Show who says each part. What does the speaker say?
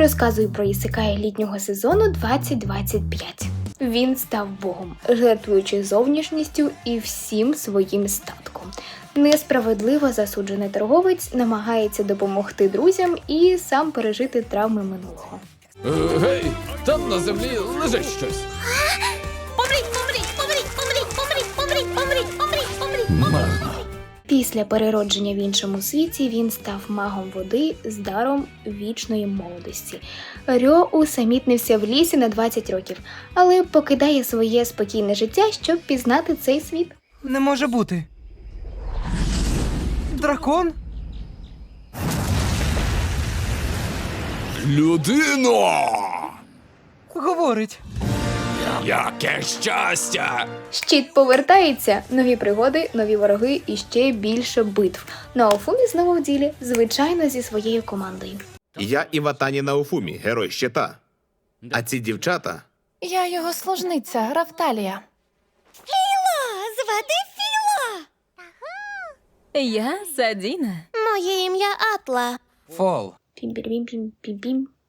Speaker 1: Розказую про ісикая літнього сезону 2025. Він став богом, жертвуючи зовнішністю і всім своїм статком. Несправедливо засуджений торговець намагається допомогти друзям і сам пережити травми минулого.
Speaker 2: Е, Гей, там на землі лежить щось.
Speaker 3: Помріть, помріть, помріть, помріть, помріть, помріть, помріть, помріть, помріть.
Speaker 2: Марно.
Speaker 1: Після переродження в іншому світі він став магом води з даром вічної молодості. Рьо усамітнився в лісі на 20 років, але покидає своє спокійне життя, щоб пізнати цей світ.
Speaker 4: Не може бути. Дракон?
Speaker 2: Людино!
Speaker 4: Говорить.
Speaker 2: Яке щастя!
Speaker 1: Щит повертається, нові пригоди, нові вороги і ще більше битв. Наофумі знову в ділі, звичайно, зі своєю командою.
Speaker 5: Я Іватані Науфумі, герой щита. А ці дівчата
Speaker 6: Я його служниця Рафталія.
Speaker 3: Філо, звати Філо.
Speaker 7: Я Садіна.
Speaker 3: Моє ім'я Атла.
Speaker 4: Фол.
Speaker 1: Пім-пім-пім-пім-пім.